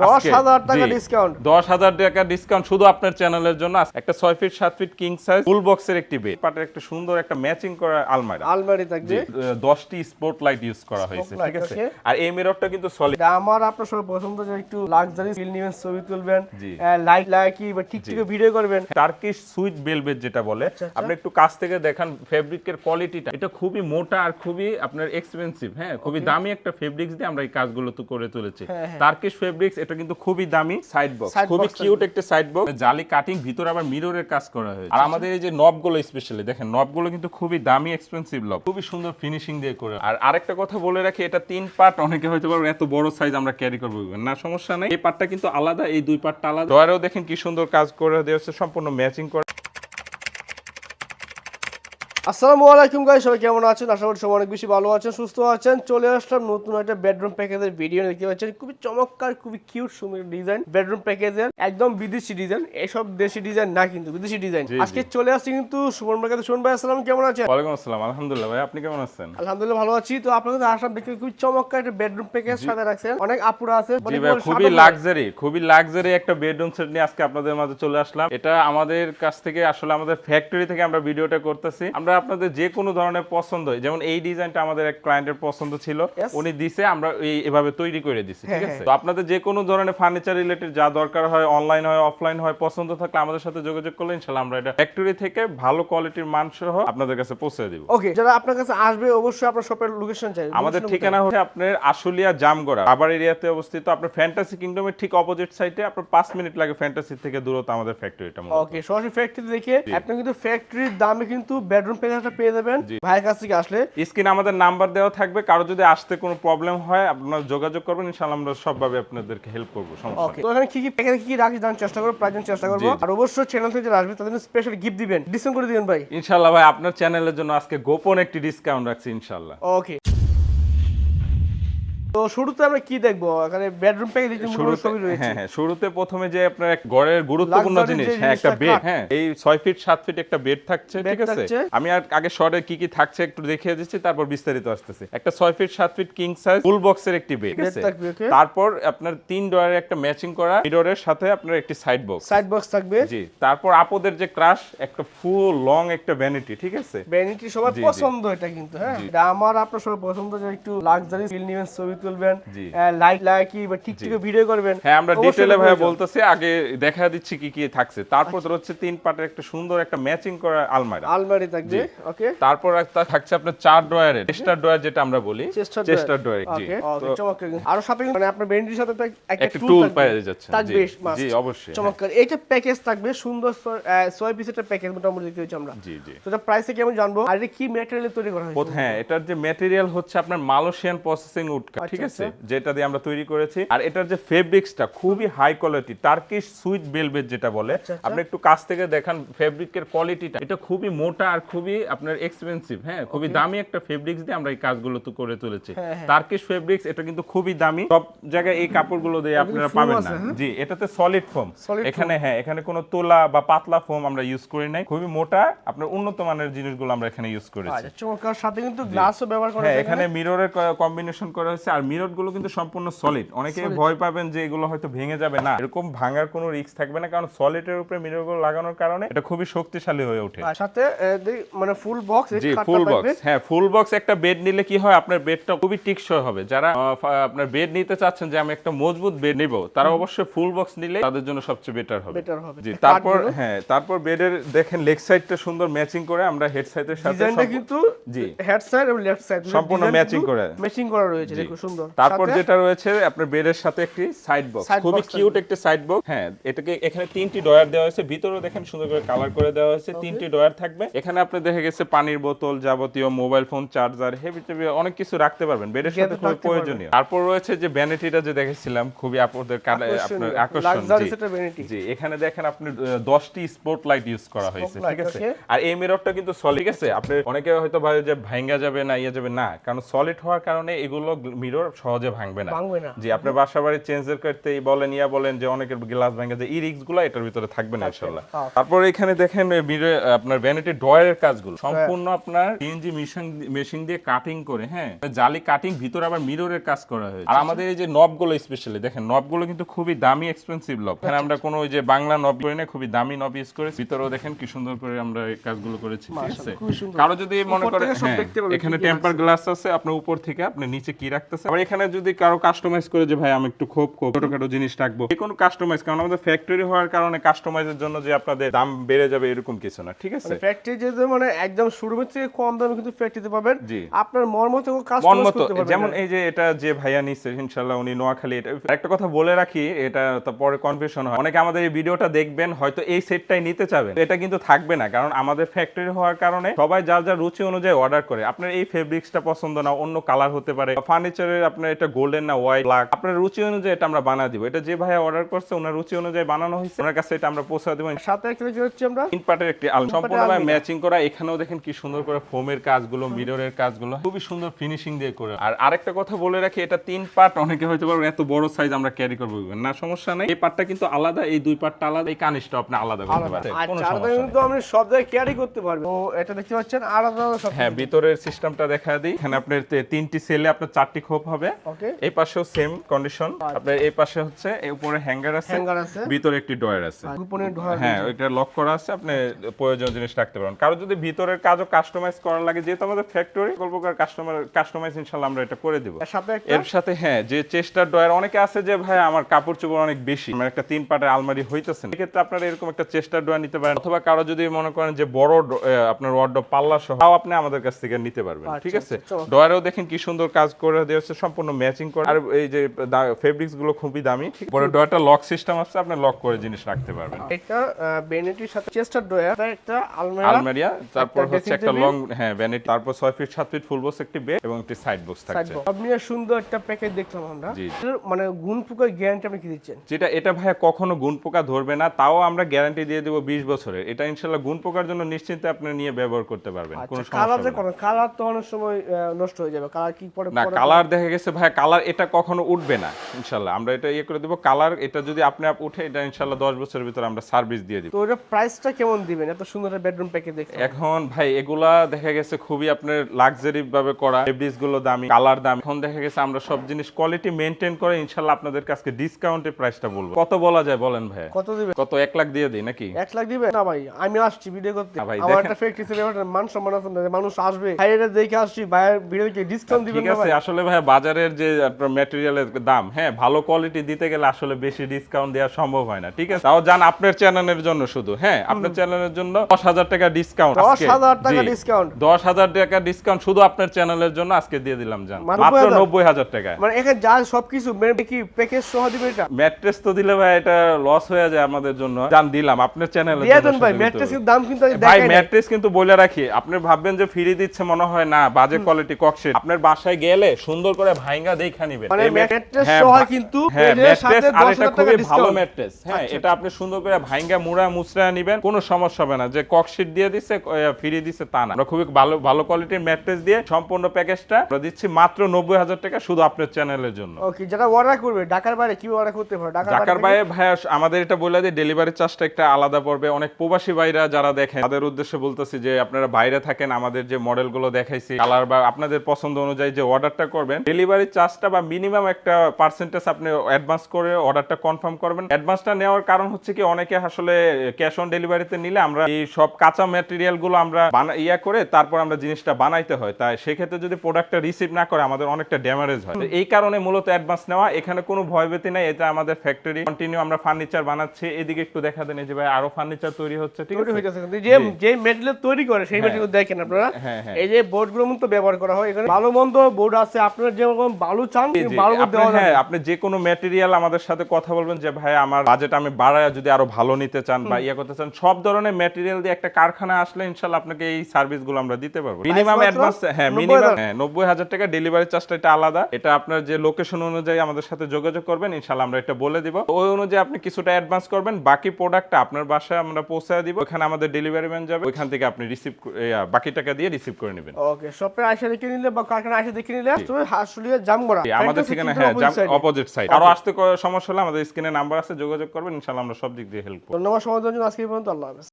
টাকা ডিসকাউন্ট টাকা ডিসকাউন্ট শুধু আপনার চ্যানেলের জন্য। একটা ছয় ফিট সাত ফিট কিং সাইজ ফুল বক্সের একটি বেড পাটের একটা সুন্দর একটা ম্যাচিং করা আলমারি। আলমারি থাকবে। দশটি ইউজ করা হয়েছে ঠিক আছে? আর এই মিররটা কিন্তু সলিড আমার আপনার সব পছন্দ যে একটু লাক্সারি ফিল নেবেন ছবি তুলবেন। লাইট লাইকি বা টিকটিকে ভিডিও করবেন। টার্কিশ সুইট বেলভেট যেটা বলে আচ্ছা, আপনি একটু কাছ থেকে দেখান ফেব্রিকের কোয়ালিটিটা এটা খুবই মোটা আর খুবই আপনার এক্সপেন্সিভ হ্যাঁ? খুবই দামি একটা ফেব্রিক্স দিয়ে আমরা এই কাজগুলো তো করে তুলেছি। হ্যাঁ, হ্যাঁ। টার্কিশ ফেব্রিক্স এটা কিন্তু খুবই দামি সাইড বক্স খুবই কিউট একটা সাইড বক্স জালি কাটিং ভিতরে আবার মিররের কাজ করা হয়েছে। আর আমাদের এই যে নবগুলো স্পেশালি দেখেন নবগুলো কিন্তু খুবই দামি এক্সপেন্সিভ লব খুবই সুন্দর ফিনিশিং দিয়ে করে। আর আরেকটা কথা বলে রাখি এটা তিন পার্ট অনেকে হয়তো পারবেন এত বড় সাইজ আমরা ক্যারি করব না সমস্যা নেই। এই পার্টটা কিন্তু আলাদা এই দুই পার্টটা আলাদা। ডয়ারেও দেখেন কি সুন্দর কাজ করে দেওয়া হচ্ছে সম্পূর্ণ ম্যাচিং করে। আসসালামু আলাইকুম গাইস সবাই কেমন আছেন? আশা করি সবাই অনেক বেশি ভালো আছেন সুস্থ আছেন। চলে আসলাম নতুন একটা বেডরুম প্যাকেজের ভিডিও দেখতে পাচ্ছেন খুবই চমৎকার খুবই কিউট সুন্দর ডিজাইন বেডরুম প্যাকেজের একদম বিদেশি ডিজাইন এসব দেশি ডিজাইন না কিন্তু বিদেশি ডিজাইন আজকে চলে আসছি কিন্তু সুমন প্যাকেজ সুমন ভাই আসসালাম কেমন আছেন? ওয়ালাইকুম আসসালাম আলহামদুলিল্লাহ ভাই আপনি কেমন আছেন? আলহামদুলিল্লাহ ভালো আছি। তো আপনাদের আসলাম দেখতে খুবই চমৎকার একটা বেডরুম প্যাকেজ সাথে রাখছেন। অনেক আপুরা আছে জি ভাই খুবই লাক্সারি খুবই লাক্সারি একটা বেডরুম সেট নিয়ে আজকে আপনাদের মাঝে চলে আসলাম। এটা আমাদের কাছ থেকে আসলে আমাদের ফ্যাক্টরি থেকে আমরা ভিডিওটা করতেছি। আমরা আপনাদের যে কোনো ধরনের পছন্দ যেমন এই ডিজাইনটা আমাদের এক ক্লায়েন্টের পছন্দ ছিল উনি দিছে আমরা এই এভাবে তৈরি করে দিছি ঠিক হ্যাঁ, আছে? হ্যাঁ। তো আপনাদের যে কোনো ধরনের ফার্নিচার রিলেটেড যা দরকার হয় অনলাইন হয় অফলাইন হয় পছন্দ থাকলে আমাদের সাথে যোগাযোগ করলে ইনশাআল্লাহ আমরা এটা ফ্যাক্টরি থেকে ভালো কোয়ালিটির মান সহ আপনাদের কাছে পৌঁছে দিব। ওকে যারা আপনার কাছে আসবে অবশ্যই আপনার শপের লোকেশন চাই আমাদের ঠিকানা হচ্ছে আপনার আশুলিয়া জামগড়া আবার এরিয়াতে অবস্থিত আপনার ফ্যান্টাসি কিংডমের ঠিক অপোজিট সাইডে আপনার পাঁচ মিনিট লাগে ফ্যান্টাসি থেকে দূরত্ব আমাদের ফ্যাক্টরিটা ওকে সরাসরি ফ্যাক্টরি দেখে আপনি কিন্তু ফ্যাক্টরির দামে কিন্তু বেডরুম প্যাকেজটা পেয়ে যাবেন। ভাইয়ের কাছ থেকে আসলে স্ক্রিনে আমাদের নাম্বার দেওয়া থাকবে। কারও যদি আসতে কোনো প্রবলেম হয় আপনারা যোগাযোগ করবেন। ইনশাআল্লাহ আমরা সবভাবে আপনাদেরকে হেল্প করব সমস্যা তো এখানে কি কি প্যাকেজ কি রাখি জানার চেষ্টা করব চেষ্টা করব। আর অবশ্যই চ্যানেল থেকে যারা আসবে তাদের স্পেশাল গিফট দিবেন। ডিসকাউন্ট করে দিবেন ভাই। ইনশাআল্লাহ ভাই আপনার চ্যানেলের জন্য আজকে গোপন একটি ডিসকাউন্ট রাখছি ইনশাল্লাহ ওকে তো শুরুতে আমরা কি দেখব? এখানে বেডরুম প্যাকেজ শুরুতে সবই রয়েছে। হ্যাঁ হ্যাঁ শুরুতে প্রথমে যে আপনার এক ঘরের গুরুত্বপূর্ণ জিনিস হ্যাঁ একটা বেড হ্যাঁ এই ছয় ফিট সাত ফিট একটা বেড থাকছে ঠিক আছে? আমি আর আগে শর্টে কি কি থাকছে একটু দেখিয়ে দিচ্ছি তারপর বিস্তারিত আসতেছে। একটা ছয় ফিট সাত ফিট কিং সাইজ ফুল বক্সের একটি বেড ঠিক আছে? তারপর আপনার তিন ডয়ারের একটা ম্যাচিং করা মিররের সাথে আপনার একটি সাইড বক্স সাইড বক্স থাকবে। জি তারপর আপদের যে ক্রাশ একটা ফুল লং একটা ভ্যানিটি ঠিক আছে? ভ্যানিটি সবার। পছন্দ এটা কিন্তু হ্যাঁ? এটা আমার আপনার সবার পছন্দ যে একটু লাক্সারি ফিল নেবেন ছবি তুলবেন। লাইট বা টিকটিকে ভিডিও করবেন হ্যাঁ আমরা ডিটেলে এটা বলতেছি আগে দেখা দিচ্ছি কি কি থাকছে। তারপর তোর হচ্ছে তিন পাটের একটা সুন্দর একটা ম্যাচিং করা আলমারি। আলমারি থাকবে ওকে তারপর একটা থাকছে আপনার চার চেস্টার ড্রয়ার যেটা আমরা বলি চেস্টার ড্রয়ার জি। চমৎকার। আরও সাথে মানে আপনার ভ্যানিটির সাথে একটা টুল পেয়ে যাচ্ছে। থাকবে জি, অবশ্যই হ্যাঁ। চমৎকার। এইটা প্যাকেজ থাকবে সুন্দর ছয়- পিসের একটা প্যাকেজ মোটামুটি দেখতে হচ্ছে আমরা। জি জি। তো এটা প্রাইসে কেমন জানব? আর এটা কি ম্যাটেরিয়ালে তৈরি করা হয়েছে? হ্যাঁ এটার যে ম্যাটেরিয়াল হচ্ছে আপনার মালয়েশিয়ান প্রসেসিং উড ঠিক আচ্ছা, আছে? যেটা দিয়ে আমরা তৈরি করেছি। আর এটার যে ফেব্রিক্সটা খুবই high quality Turkish sweet velvet যেটা বলে আচ্ছা, আপনি একটু কাছ থেকে দেখান ফেব্রিকের কোয়ালিটিটা এটা খুবই মোটা আর খুবই আপনার এক্সপেন্সিভ হ্যাঁ? খুবই দামি একটা ফেব্রিক্স দিয়ে আমরা এই কাজগুলো তো করে তুলেছি। হ্যাঁ, হ্যাঁ। টার্কিশ ফেব্রিক্স এটা কিন্তু খুবই দামি। সব জায়গায় এই কাপড়গুলো দিয়ে আপনারা পাবেন না। হ্যাঁ? জি এটাতে সলিড ফোম এখানে হ্যাঁ এখানে কোনো তোলা বা পাতলা ফোম আমরা ইউজ করি নাই। খুবই মোটা আপনার উন্নত মানের জিনিসগুলো আমরা এখানে ইউজ করেছি। আচ্ছা চমৎকার। সাথে কিন্তু গ্লাসও ব্যবহার করা হ্যাঁ এখানে মিররের কম্বিনেশন করা হয়েছে। আর মিররগুলো কিন্তু সম্পূর্ণ সলিড অনেকে ভয় পাবেন যে এগুলো হয়তো ভেঙে যাবে। না এরকম ভাঙার কোনো রিস্ক থাকবে না কারণ সলিডের উপরে মিররগুলো লাগানোর কারণে এটা খুবই শক্তিশালী হয়ে ওঠে। সাথে মানে ফুল বক্স জি ফুল বক্স হ্যাঁ ফুল বক্স একটা বেড নিলে কি হয় আপনার বেডটা খুবই টিকসই হবে। যারা আপনার বেড নিতে চাচ্ছেন যে আমি একটা মজবুত বেড নিব তারা অবশ্যই ফুল বক্স নিলে তাদের জন্য সবচেয়ে বেটার হবে। বেটার হবে। জি তারপর হ্যাঁ তারপর বেডের দেখেন লেগ সাইডটা সুন্দর ম্যাচিং করে আমরা হেড সাইডের সাথে কিন্তু জি। হেড সাইড এবং লেফট সাইড সম্পূর্ণ matching করা। ম্যাচিং করা রয়েছে সুন্দর। তারপর যেটা রয়েছে আপনার বেডের সাথে একটি সাইড বক্স খুবই কিউট একটা সাইড বক্স হ্যাঁ এটাকে এখানে তিনটি ডয়ার দেওয়া হয়েছে। ভিতরেও দেখেন সুন্দর করে কালার করে দেওয়া হয়েছে। তিনটি ডয়ার থাকবে। এখানে আপনি দেখে গেছে পানির বোতল যাবতীয় মোবাইল ফোন চার্জার হেভি টেভি অনেক কিছু রাখতে পারবেন। বেডের সাথে খুবই প্রয়োজনীয়। তারপর রয়েছে যে ভ্যানিটিটা যে দেখেছিলাম খুবই আপনাদের আপনার আকর্ষণ। জি। এখানে দেখেন আপনি দশটি স্পট লাইট ইউজ করা হয়েছে। ঠিক আছে? আর এই মিররটা কিন্তু সলিড আছে? আপনি অনেকে হয়তো ভাবে যে ভাঙ্গা যাবে না ইয়ে যাবে না। কারণ সলিড হওয়ার কারণে এগুলো মিরর মিরর সহজে ভাঙবে না। ভাঙবে না। জি আপনার বাসা বাড়ি চেঞ্জের করতে বলেন ইয়া বলেন যে অনেকের গ্লাস ভাঙে যে ই রিক্সগুলো এটার ভিতরে থাকবে না ইনশাল্লাহ। হ্যাঁ। তারপর এখানে দেখেন আপনার ভ্যানিটি ড্রয়ারের কাজগুলো। সম্পূর্ণ আপনার সিএনজি মেশিন মেশিন দিয়ে কাটিং করে হ্যাঁ জালি কাটিং ভিতরে আবার মিররের কাজ করা হয়েছে। আর আমাদের এই যে নবগুলো স্পেশালি দেখেন নবগুলো কিন্তু খুবই দামি এক্সপেন্সিভ নব এখানে আমরা কোনো ওই যে বাংলা নব করি না খুবই দামি নব ইউজ করেছি ভিতরেও দেখেন কি সুন্দর করে আমরা এই কাজগুলো করেছি ঠিক আছে? কারও যদি মনে করে হ্যাঁ, এখানে টেম্পার গ্লাস আছে আপনার উপর থেকে আপনি নিচে কি রাখতেছেন আবার এখানে যদি কারও কাস্টমাইজ করে যে ভাই আমি একটু খোপ খোপ ছোটখাটো জিনিস রাখব যে কোনো কাস্টমাইজ কারণ আমাদের ফ্যাক্টরি হওয়ার কারণে কাস্টমাইজের জন্য যে আপনাদের দাম বেড়ে যাবে এরকম কিছু না ঠিক আছে? ফ্যাক্টরি যেহেতু মানে একদম শুরুমের থেকে কম দামে কিন্তু ফ্যাক্টরিতে পাবেন। জি। আপনার মন মতো কাজ করতে পারবেন। যেমন এই যে এটা যে ভাইয়া নিচ্ছে ইনশাল্লাহ উনি নোয়াখালী এটা একটা কথা বলে রাখি এটা তো পরে কনফিউশন হয়। অনেকে আমাদের এই ভিডিওটা দেখবেন হয়তো এই সেটটাই নিতে চাবেন এটা কিন্তু থাকবে না কারণ আমাদের ফ্যাক্টরি হওয়ার কারণে সবাই যার যার রুচি অনুযায়ী অর্ডার করে। আপনার এই ফেব্রিক্সটা পছন্দ না অন্য কালার হতে পারে ফার্নিচারের আপনার এটা গোল্ডেন না হোয়াইট ব্ল্যাক আপনার রুচি অনুযায়ী এটা আমরা বানা দিব। এটা যে ভাইয়া অর্ডার করছে ওনার রুচি অনুযায়ী বানানো হয়েছে। ওনার কাছে এটা আমরা পৌঁছা দেবো। সাথে একটা পাচ্ছি আমরা। তিন পার্টের একটি আলম সম্পূর্ণভাবে আলমিরা। ম্যাচিং করা। এখানেও দেখেন কি সুন্দর করে ফোমের কাজগুলো মিররের কাজগুলো। খুবই সুন্দর ফিনিশিং দিয়ে করে। আর আরেকটা কথা বলে রাখি এটা তিন পার্ট অনেকে হয়তো পারবে এত বড় সাইজ আমরা ক্যারি করব না সমস্যা নাই। এই পার্টটা কিন্তু আলাদা এই দুই পার্টটা আলাদা। এই কানিসটা আপনি আলাদা করতে পারবেন। আর কোনো সমস্যা কিন্তু আপনি সব জায়গায় ক্যারি করতে পারবেন। তো এটা দেখতে পাচ্ছেন আলাদা আলাদা সব হ্যাঁ ভিতরের সিস্টেমটা দেখা দিই। এখানে আপনার তিনটি সেলে আপনার চারটি খোপ হবে এই পাশেও সেম কন্ডিশন আপনার এই পাশে হচ্ছে এই উপরে হ্যাঙ্গার আছে হ্যাঙ্গার আছে। ভিতরে একটি ডয়ার আছে। গোপনে হ্যাঁ লক করা আছে আপনি প্রয়োজন জিনিস রাখতে পারেন। কারও যদি ভিতরের কাজও কাস্টমাইজ করা লাগে যেহেতু আমাদের ফ্যাক্টরি কাস্টমার কাস্টমাইজ আমরা এটা করে দিব। এর সাথে হ্যাঁ যে ডয়ার অনেকে আছে যে ভাই আমার কাপড় চোপড় অনেক বেশি আমার একটা তিন পাটের আলমারি হইতেছে না। সেক্ষেত্রে আপনারা এরকম একটা চেষ্টার ডয়ার নিতে পারেন। অথবা কারও যদি মনে করেন যে বড় আপনার ওয়ার্ড পাল্লা সহ তাও আপনি আমাদের কাছ থেকে নিতে পারবেন। ঠিক আছে? আচ্ছা। ডয়ারেও দেখেন কি সুন্দর কাজ করে দেওয়া হচ্ছে। সম্পূর্ণ ম্যাচিং করে। আর এই যে ফেব্রিক্সগুলো খুবই দামি। পরে ডয়ারটা লক সিস্টেম আছে আপনি লক করে জিনিস রাখতে পারবেন। একটা বেনেটির সাথে চেস্টার ডয়ার একটা আলমারা আলমারিয়া তারপর হচ্ছে একটা লং হ্যাঁ ভ্যানিটি তারপর ছয় ফিট সাত ফিট ফুল বক্স একটি বেড এবং একটি সাইড বক্স সাইড থাকছে। বক্স আপনি সুন্দর একটা প্যাকেজ দেখলাম আমরা। মানে গুণ পোকার গ্যারান্টি আপনি কি দিচ্ছেন? যেটা এটা ভাইয়া কখনো গুণ পোকা ধরবে না তাও আমরা গ্যারান্টি দিয়ে দেবো বিশ বছরের। এটা ইনশাল্লাহ গুণ পোকার জন্য নিশ্চিন্তে আপনি নিয়ে ব্যবহার করতে পারবেন কোনো আচ্ছা কালার সমস্যা কালার তো অনেক সময় নষ্ট হয়ে যাবে। কালার কি পরে না কালার দেখা গেছে ভাই কালার এটা কখনো উঠবে না ইনশাল্লাহ। আমরা এটা ইয়ে করে দেবো কালার এটা যদি আপনি আপ উঠে এটা ইনশাল্লাহ দশ বছরের ভিতরে আমরা সার্ভিস দিয়ে দিব। তো ওটা প্রাইসটা কেমন দিবেন? এত সুন্দর বেডরুম প্যাকেজ এখন ভাই এগুলা দেখা গেছে খুবই আপনার লাক্সারি ভাবে করা। গুলো দামি কালার দামি। এখন দেখা গেছে আমরা সব জিনিস কোয়ালিটি মেনটেন করে ইনশাল্লাহ আপনাদের কাছে ডিসকাউন্টে প্রাইসটা বলব। কত বলা যায় বলেন ভাই? কত দিবেন? কত এক লাখ দিয়ে দিই নাকি? এক লাখ দিবেন? না ভাই আমি আসছি ভিডিও করতে। ভাই, আমার একটা থেকে মান সম্মান আছে মানুষ আসবে। ভাই এটা দেখে আসছি ভাইয়ের ভিডিও দেখে ডিসকাউন্ট দিবেন ঠিক না আছে ভাই। আসলে ভাই বাজারের যে আপনার ম্যাটেরিয়ালের দাম হ্যাঁ ভালো কোয়ালিটি দিতে গেলে আসলে বেশি ডিসকাউন্ট দেওয়া সম্ভব হয় না ঠিক আছে? তাও জান আপনার চ্যানেলের জন্য শুধু হ্যাঁ আপনার চ্যানেলের জন্য দশ হাজার টাকা ডিসকাউন্ট দশ হাজার টাকা ডিসকাউন্ট দশ হাজার টাকা ডিসকাউন্ট শুধু আপনার চ্যানেলের জন্য আজকে দিয়ে দিলাম জান মানে মাত্র 90,000 নব্বই হাজার টাকা মানে এখানে যা সবকিছু কি প্যাকেজ সহ দিবেন এটা? ম্যাট্রেস তো দিলে ভাই এটা লস হয়ে যায় আমাদের জন্য। জান দিলাম আপনার চ্যানেলে দিয়ে দেন ভাই ম্যাট্রেসের দাম কিন্তু ভাই। ম্যাট্রেস কিন্তু বলে রাখি। আপনি ভাববেন যে ফ্রি দিচ্ছে মনে হয় না বাজে কোয়ালিটি ককশিট আপনার বাসায় গেলে সুন্দর করে ভাইঙ্গা দেখা নিবেন। মানে এই ম্যাট- mattress হ্যাঁ, সহ কিন্তু হ্যাঁ সাথে ম্যাট্রেস আর 10,000 এটা খুবই ভালো ম্যাট্রেস। হ্যাঁ আচ্ছা, এটা আপনি সুন্দর করে ভাইঙ্গা মুড়া মুচড়া নিবেন কোনো সমস্যা হবে না। যে ককশিট দিয়ে দিচ্ছে ফ্রি দিচ্ছে তা না। আমরা খুবই ভালো ভালো কোয়ালিটির ম্যাট্রেস দিয়ে সম্পূর্ণ প্যাকেজটা আমরা দিচ্ছি মাত্র নব্বই হাজার টাকা শুধু আপনার চ্যানেলের জন্য। ওকে যারা অর্ডার করবে ঢাকার বাইরে কি অর্ডার করতে পারে? ঢাকার বাইরে ভাইয়া আমাদের এটা বলে দিই ডেলিভারি চার্জটা একটা আলাদা পড়বে। অনেক প্রবাসী ভাইরা যারা দেখেন তাদের উদ্দেশ্যে বলতেছি যে আপনারা বাইরে থাকেন আমাদের যে মডেলগুলো দেখাইছি কালার বা আপনাদের পছন্দ অনুযায়ী যে অর্ডারটা করবেন ডেলিভারি চার্জটা বা মিনিমাম একটা পার্সেন্টেজ আপনি অ্যাডভান্স করে অর্ডারটা কনফার্ম করবেন। অ্যাডভান্সটা নেওয়ার কারণ হচ্ছে কি অনেকে আসলে ক্যাশ অন ডেলিভারিতে নিলে আমরা এই সব কাঁচা ম্যাটেরিয়ালগুলো আমরা ইয়া করে তারপর আমরা জিনিসটা বানাইতে হয়। তাই সেক্ষেত্রে যদি প্রোডাক্টটা রিসিভ না করে আমাদের অনেকটা ড্যামেজ হয়। এই কারণে মূলত অ্যাডভান্স নেওয়া এখানে কোনো ভয়ভীতি নাই এটা আমাদের ফ্যাক্টরি কন্টিনিউ আমরা ফার্নিচার বানাচ্ছি। এদিকে একটু দেখা দেন যে ভাই আরও ফার্নিচার তৈরি হচ্ছে ঠিক আছে? যে যে মেটেরিয়াল তৈরি করে সেই মেটেরিয়াল দেখেন আপনারা। হ্যাঁ, হ্যাঁ। এই যে বোর্ডগুলো তো ব্যবহার করা হয় এখানে। ভালো মন্দ বোর্ড আছে আপনার যেরকম বালু চান। বালু দেওয়া হ্যাঁ আপনি যে কোনো ম্যাটেরিয়াল আমাদের সাথে কথা বলবেন যে ভাই আমার বাজেট আমি বাড়ায় যদি আরও ভালো নিতে চান বা ইয়ে করতে চান সব ধরনের ম্যাটেরিয়াল দিয়ে একটা কারখানা আসলে ইনশাল্লাহ আপনাকে এই সার্ভিসগুলো আমরা দিতে পারব। মিনিমাম অ্যাডভান্স হ্যাঁ মিনিমাম হ্যাঁ নব্বই হাজার টাকা ডেলিভারি চার্জটা এটা আলাদা। এটা আপনার যে লোকেশন অনুযায়ী আমাদের সাথে যোগাযোগ করবেন ইনশাল্লাহ আমরা এটা বলে দিব। ওই অনুযায়ী আপনি কিছুটা অ্যাডভান্স করবেন বাকি প্রোডাক্টটা আপনার বাসায় আমরা পৌঁছায় দিব ওখানে আমাদের ডেলিভারি ম্যান যাবে ওইখান থেকে আপনি রিসিভ বাকি টাকা দিয়ে রিসিভ করে নেবেন। ওকে শপে আসে দেখে নিলে বা কারখানা আসে দেখে নিলে আশুলিয়া জামগড়া। আমাদের ঠিকানা হ্যাঁ। অপোজিট সাইড আরও আসতে সমস্যা হলে আমাদের স্ক্রিনে নাম্বার আছে যোগাযোগ করবেন ইনশাআল্লাহ আমরা সব দিক দিয়ে হেল্প করব। ধন্যবাদ সমাজের জন্য আজকে পর্যন্ত আল্লাহ হাফেজ।